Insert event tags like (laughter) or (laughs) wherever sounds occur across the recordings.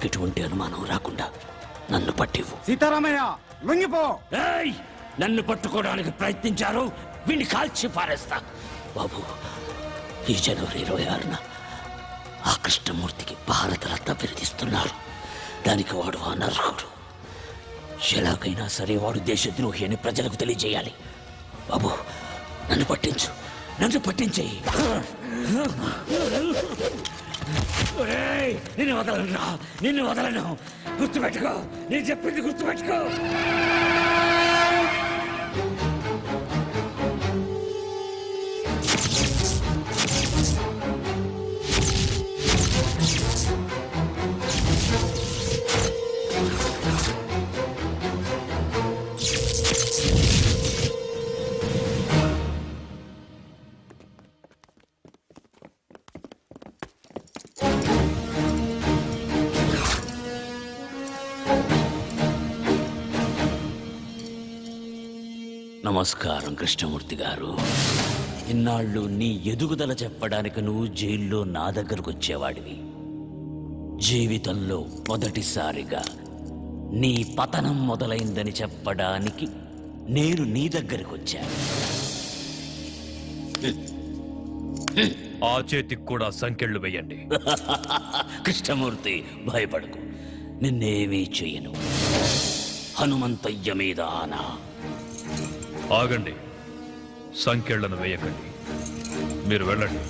వాళ్ళకి ఎటువంటి అనుమానం రాకుండా నన్ను పట్టివు సీతారామయ్య లొంగిపో! ఏయ్! నన్ను పట్టుకోవడానికి ప్రయత్నించారు. వీడిని కాల్చి పారేస్తా. బాబు ఈ జనవరి ఇరవై ఆరున ఆ కృష్ణమూర్తికి భారతరత్న విరదిస్తున్నారు దానికి వాడు అనర్హుడు. ఎలాగైనా సరే వాడు దేశద్రోహి అని ప్రజలకు తెలియజేయాలి. బాబు నన్ను పట్టించు. నన్ను పట్టించేయి. నిన్ను వదలను రా. నిన్ను వదలను. గుర్తుపెట్టుకో. నేను చెప్పింది గుర్తుపెట్టుకో. నమస్కారం కృష్ణమూర్తి గారు. ఇన్నాళ్ళు నీ ఎదుగుదల చెప్పడానికి నువ్వు జైల్లో నా దగ్గరకు వచ్చేవాడివి. జీవితంలో మొదటిసారిగా నీ పతనం మొదలైందని చెప్పడానికి నేను నీ దగ్గరకు వచ్చాను ఆ చేతికి కూడా సంకెళ్ళు వేయండి. (laughs) కృష్ణమూర్తి భయపడకు. నిన్నేమీ చెయ్యను. హనుమంతయ్య మీద ఆనా. ఆగండి. సంఖ్యలను వేయకండి. మీరు వెళ్ళండి.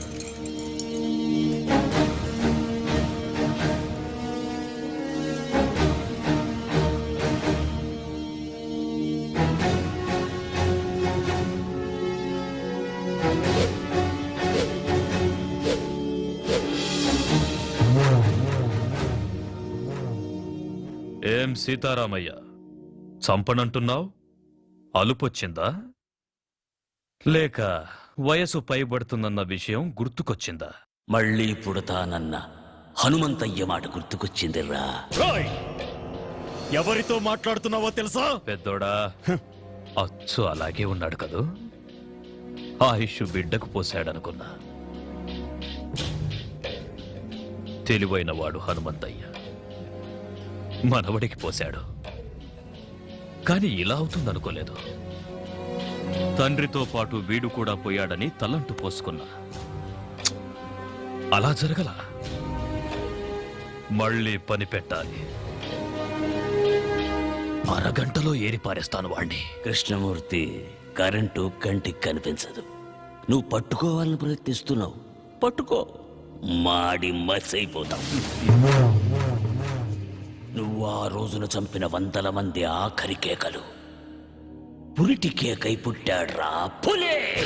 ఏం సీతారామయ్య? చంపనంటున్నావు? అలుపొచ్చిందా? లేక వయసు పైబడుతుందన్న విషయం గుర్తుకొచ్చిందా? మళ్ళీ పుడతానన్న హనుమంతయ్య మాట గుర్తుకొచ్చిందిరా ఎవరితో మాట్లాడుతున్నావో తెలుసా? పెద్దోడా అచ్చు అలాగే ఉన్నాడు కదూ? ఆయుష్ బిడ్డకు పోశాడనుకున్నా. తెలివైన వాడు హనుమంతయ్య. మనవడికి పోశాడు. కాని ఇలా అవుతుందనుకోలేదు. తండ్రితో పాటు వీడు కూడా పోయాడని తలంటు పోసుకున్నా. అలా జరగల? మళ్ళీ పని పెట్టాలి. అరగంటలో ఏరిపారేస్తాను వాణ్ణి. కృష్ణమూర్తి కరెంటు కంటికి కనిపించదు. నువ్వు పట్టుకోవాలని ప్రయత్నిస్తున్నావు. పట్టుకో. మాడి మసైపోతావు. నువ్వు ఆ రోజున చంపిన వందల మంది ఆఖరి కేకలు. పురిటి కేకై పుట్టాడ్రా. పులే!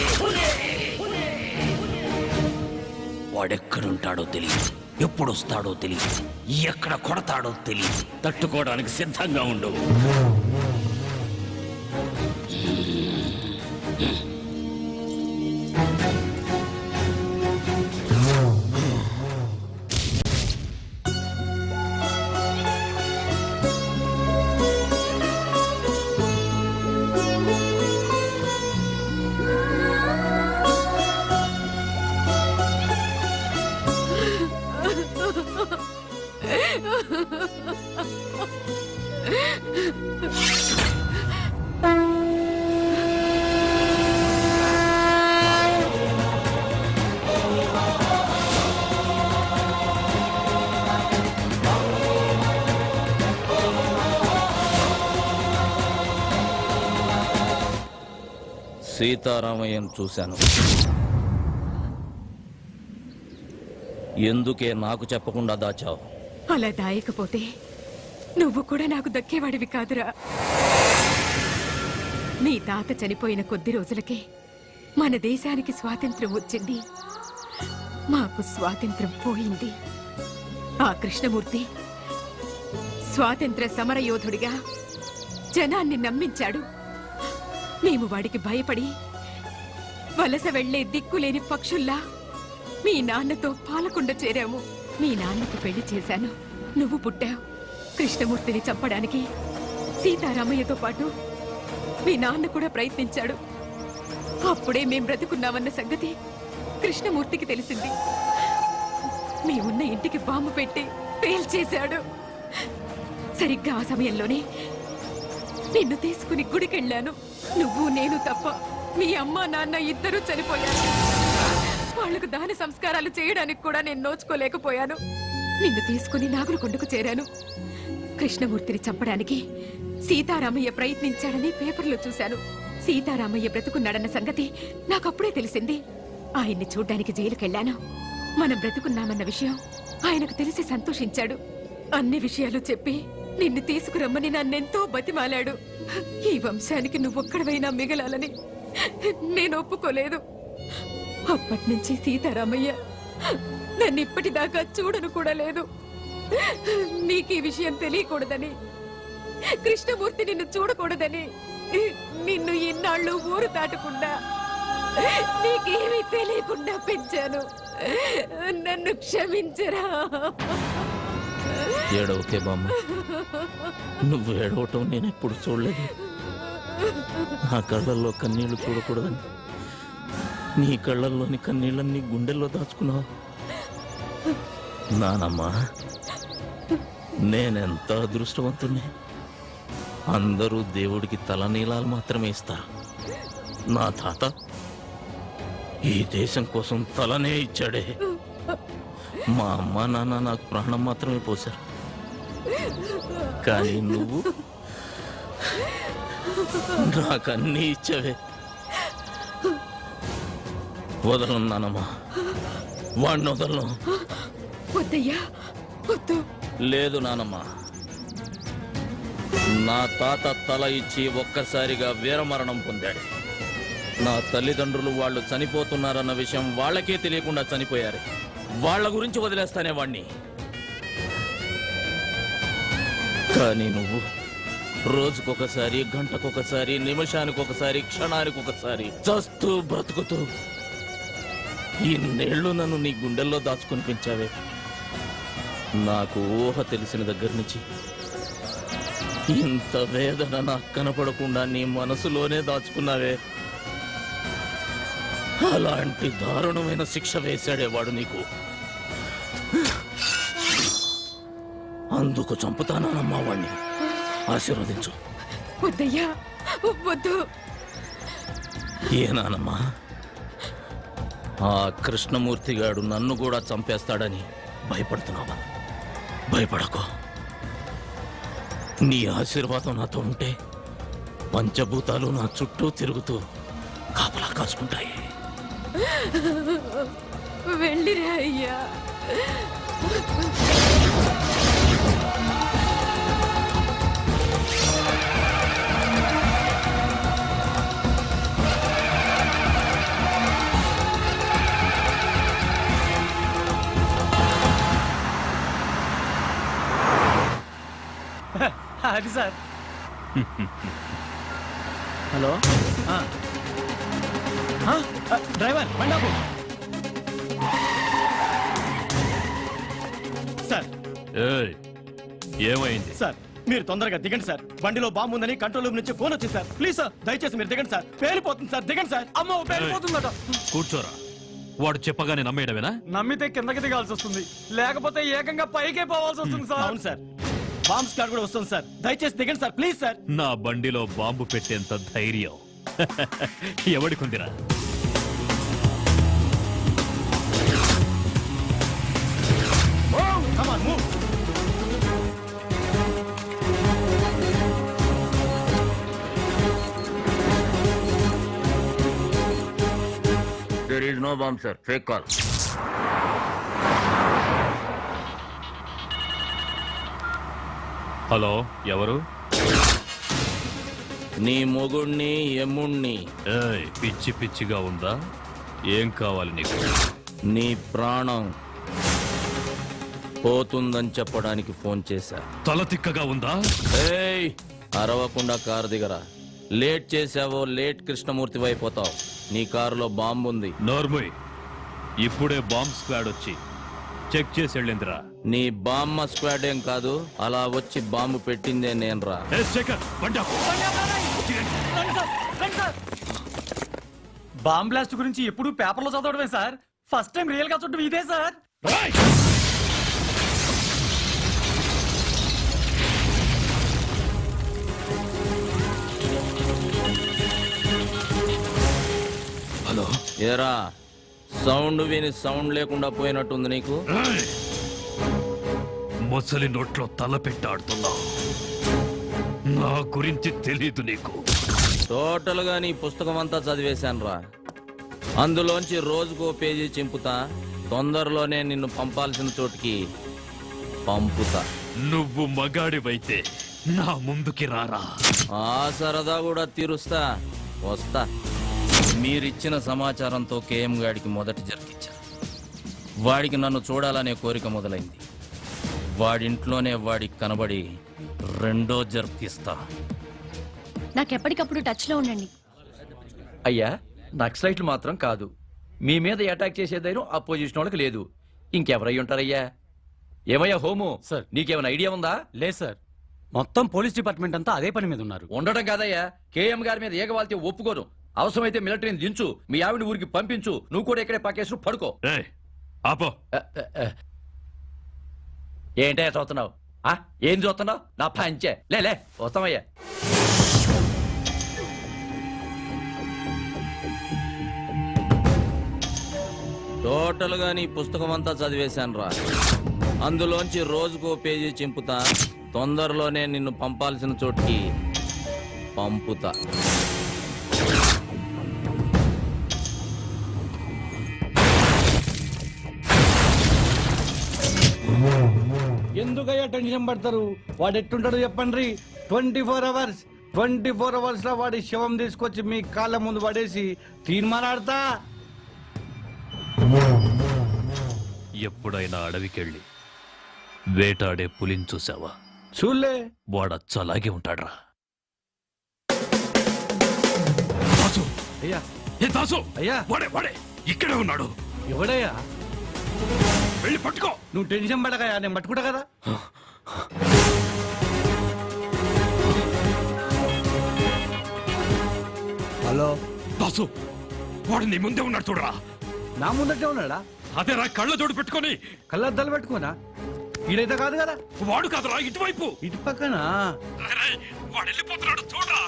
వాడెక్కడుంటాడో తెలియదు ఎప్పుడొస్తాడో తెలియదు ఎక్కడ కొడతాడో తెలియదు తట్టుకోవడానికి సిద్ధంగా ఉండవు సీతారామయ్యను చూశాను. ఎందుకే నాకు చెప్పకుండా దాచావు? అలా దాయకపోతే నువ్వు కూడా నాకు దక్కేవాడివి కాదురా. మీ తాత చనిపోయిన కొద్ది రోజులకే మన దేశానికి స్వాతంత్రం వచ్చింది. మాకు స్వాతంత్రం పోయింది. ఆ కృష్ణమూర్తి స్వాతంత్ర సమరయోధుడిగా జనాన్ని నమ్మించాడు. మేము వాడికి భయపడి వలస వెళ్ళే దిక్కులేని పక్షుల్లా మీ నాన్నతో పాలకుండ చేరాము. మీ నాన్నకు పెళ్ళి చేశాను. నువ్వు పుట్టావు. కృష్ణమూర్తిని చంపడానికి సీతారామయ్యతో పాటు మీ నాన్న కూడా ప్రయత్నించాడు. అప్పుడే మేం బ్రతుకున్నామన్న సంగతి కృష్ణమూర్తికి తెలిసింది. మీ ఉన్న ఇంటికి బాంబు పెట్టి పేల్చేశాడు. సరిగ్గా ఆ సమయంలోనే నిన్ను తీసుకుని గుడికెళ్ళాను. నువ్వు నేను తప్ప మీ అమ్మ నాన్న ఇద్దరూ చనిపోయారు. వాళ్ళకు దాని సంస్కారాలు చేయడానికి కూడా నేను నోచుకోలేకపోయాను. నిన్ను తీసుకుని నాగులకొండకు చేరాను. కృష్ణమూర్తిని చంపడానికి సీతారామయ్య ప్రయత్నించాడని పేపర్లో చూశాను. సీతారామయ్య బ్రతుకున్నాడన్న సంగతి నాకప్పుడే తెలిసింది. ఆయన్ని చూడ్డానికి జైలుకెళ్ళాను. మనం బ్రతుకున్నామన్న విషయం ఆయనకు తెలిసి సంతోషించాడు. అన్ని విషయాలు చెప్పి నిన్ను తీసుకురమ్మని నన్నెంతో బతిమాలాడు. ఈ వంశానికి నువ్వొక్కడవైనా మిగలాలని నేను ఒప్పుకోలేదు. అప్పటి నుంచి సీతారామయ్య నన్ను ఇప్పటిదాకా చూడను కూడా లేదు. నీకు ఈ విషయం తెలియకూడదని కృష్ణమూర్తి నిన్ను చూడకూడదని నిన్ను ఇన్నాళ్ళు ఊరు దాటకుండా నీకేమీ తెలియకుండా పెంచాను. నన్ను క్షమించరా. ఏడవకే బామ్మ నువ్వు ఏడవటం నేను ఎప్పుడు చూడలేదు. నా కళ్ళల్లో కన్నీళ్ళు చూడకూడదని నీ కళ్ళల్లోని కన్నీళ్ళని గుండెల్లో దాచుకున్నావు. నానమ్మా నేనెంత అదృష్టవంతుణ్ణి? అందరూ దేవుడికి తలనీలాలు మాత్రమే ఇస్తారు. నా తాత ఈ దేశం కోసం తలనే ఇచ్చాడే. మా అమ్మ నాన్న నాకు ప్రాణం మాత్రమే పోశారు. కానీ నువ్వు నాకు అన్నీ ఇచ్చావే. వదలను నానమ్మా వాడిని వదలను. వద్దయ్యా వద్దు. లేదు నానమ్మ. నా తాత తల ఇచ్చి ఒక్కసారిగా వీరమరణం పొందాడు. నా తల్లిదండ్రులు వాళ్ళు చనిపోతున్నారన్న విషయం వాళ్ళకే తెలియకుండా చనిపోయారు. వాళ్ళ గురించి వదిలేస్తానే వాణ్ణి. కానీ నువ్వు రోజుకొకసారి గంటకొకసారి నిమిషానికొకసారి క్షణానికొకసారి క్షణానికి ఒకసారి చస్తూ బ్రతుకుతూ ఇన్నేళ్ళు నన్ను నీ గుండెల్లో దాచుకొని పెంచావే నాకు ఊహ తెలిసిన దగ్గర నుంచి ఇంత వేదన నాకు కనపడకుండా నీ మనసులోనే దాచుకున్నావే. అలాంటి దారుణమైన శిక్ష వేశాడే వాడు నీకు. అందుకు చంపుతానమ్మా వాణ్ణి. ఆశీర్వదించు. వద్దయ్యా వద్దు. ఏనానమ్మా? ఆ కృష్ణమూర్తి గాడు నన్ను కూడా చంపేస్తాడని భయపడుతున్నావా? భయపడకో. నీ ఆశీర్వాదం నాతో ఉంటే పంచభూతాలు నా చుట్టూ తిరుగుతూ కాపలా కాసుకుంటాయి. వెళ్ళిరా అయ్యా. అది సార్. హలో? డ్రైవర్ బండి ఆపు. సార్. ఏయ్ ఏమైంది? సార్ మీరు తొందరగా దిగండి సార్. బండిలో బాంబు ఉందని కంట్రోల్ రూమ్ నుంచి ఫోన్ వచ్చింది సార్. ప్లీజ్ సార్ దయచేసి మీరు దిగండి సార్. పేలిపోతుంది సార్ దిగండి సార్. అమ్మో పేలిపోతుందట. కూర్చోరా. వాడు చెప్పగానే నమ్మేయడమేనా? నమ్మితే కిందకి దిగాల్సి వస్తుంది. లేకపోతే ఏకంగా పైకే పోవాల్సి వస్తుంది సార్. అవును సార్. బాంబ్ స్క్వాడ్ కూడా వస్తుంది సార్. దయచేసి దిగండి సార్ ప్లీజ్ సార్. నా బండిలో బాంబు పెట్టేంత ధైర్యం. ఎవడికుందిరా come on move there is no bomb sir hello ఎవరు? నీ మొగుణ్ణి ఎమ్ముణ్ణి ఏయ్ పిచ్చి పిచ్చిగా ఉందా? ఏం కావాలి నీకు? నీ ప్రాణం పోతుందని చెప్పడానికి ఫోన్ చేశా. తల తిక్కగా ఉందా? ఏయ్ అరవకుండా కారు దిగరా. లేట్ చేసావో లేట్ కృష్ణమూర్తి అయిపోతావు నీ కారులో బాంబు ఉంది నోర్ముయ్ ఇప్పుడే బాంబ్ స్క్వాడ్ వచ్చి చెక్ చేసి వెళ్ళిందిరా. నీ బామ్మ స్క్వాడ్ ఏం కాదు అలా వచ్చి బాంబు పెట్టిందే నేనురా. బాంబ్ బ్లాస్ట్ గురించి ఎప్పుడు పేపర్లో చదవడమే సార్. ఫస్ట్ టైం రియల్గా చూడటం ఇదే సార్. హలో. ఏరా సౌండ్ విని సౌండ్ లేకుండా పోయినట్టుంది నీకు! మొసలి నోట్లో తల పెట్టాడుతున్నావు నా గురించి తెలీదు నీకు. టోటల్గా నీ పుస్తకం అంతా చదివేశాను రా అందులోంచి రోజుకో పేజీ చింపుతా తొందరలోనే నిన్ను పంపాల్సిన చోటికి పంపుతా. నువ్వు మగాడివైతే నా ముందుకి రారా. ఆ సరదా కూడా తీరుస్తా వస్తా. మీరిచ్చిన సమాచారంతో కేఎం గాడికి మొదటి జరిగించా వాడికి నన్ను చూడాలనే కోరిక మొదలైంది. వాడింట్లోనే వాడికి కనబడి రెండో జరిపిస్తా నాకెప్పటికప్పుడు టచ్లో ఉండండి. అయ్యా నక్సలైట్లు మాత్రం కాదు. మీ మీద అటాక్ చేసే ధైర్యం అపోజిషన్ వాళ్ళకి లేదు. ఇంకెవరై ఉంటారయ్యా? ఏమయ్యా హోము? సార్. నీకేమైనా ఐడియా ఉందా? లేదు సార్. మొత్తం పోలీస్ డిపార్ట్మెంట్ అంతా అదే పని మీద ఉన్నారు. ఉండడం కాదయ్యా. కేఎం గారి మీద ఏగవాల్తే ఒప్పుకోను. అవసరమైతే మిలిటరీని దించు మీ ఆవిడ ఊరికి పంపించు నువ్వు కూడా ఇక్కడే పక్కేసు పడుకో. ఏయ్ ఆపో. ఏంటయ్యా చూస్తున్నావు ఆ? ఏం చూస్తున్నావు నా పంచే. లే లే వస్తామయ్యా టోటల్గా నీ పుస్తకం అంతా చదివేశాను రా అందులోంచి రోజుకో పేజీ చింపుతా తొందరలోనే నిన్ను పంపాల్సిన చోటికి పంపుతా. ఎందుకయ్యా టెన్షన్ పడతారు? వాడు ఎట్టుంటాడు చెప్పండి. Twenty four hours twenty four అవర్స్లో వాడి శవం తీసుకొచ్చి మీ కాళ్ళ ముందు పడేసి తీర్మానాడతా ఎప్పుడైనా అడవికెళ్ళి వేటాడే పులిని చూసావా చూలే వాడచ్చ అలాగే ఉంటాడ్రా. దాసు అయ్యా. ఏ దాసు అయ్యా. వాడే వాడే. ఇక్కడే ఉన్నాడు. ఎవడయ్యా? వెళ్ళి పట్టుకో. నువ్వు టెన్షన్ పడకయ్యా నేను పట్టుకుంటా కదా. హలో. దాసు వాడు నీ ముందే ఉన్నాడు చూడరా. నా ముందటే ఉన్నాడా? అదేరా కళ్ళ జోడు పెట్టుకొని. కళ్ళద్దాలు పెట్టుకోనా? ఈడైతే కాదు కదా. వాడు కాదురా ఇటువైపు. ఇటు పక్కన? వాడు వెళ్ళిపోతున్నాడు చూడరా!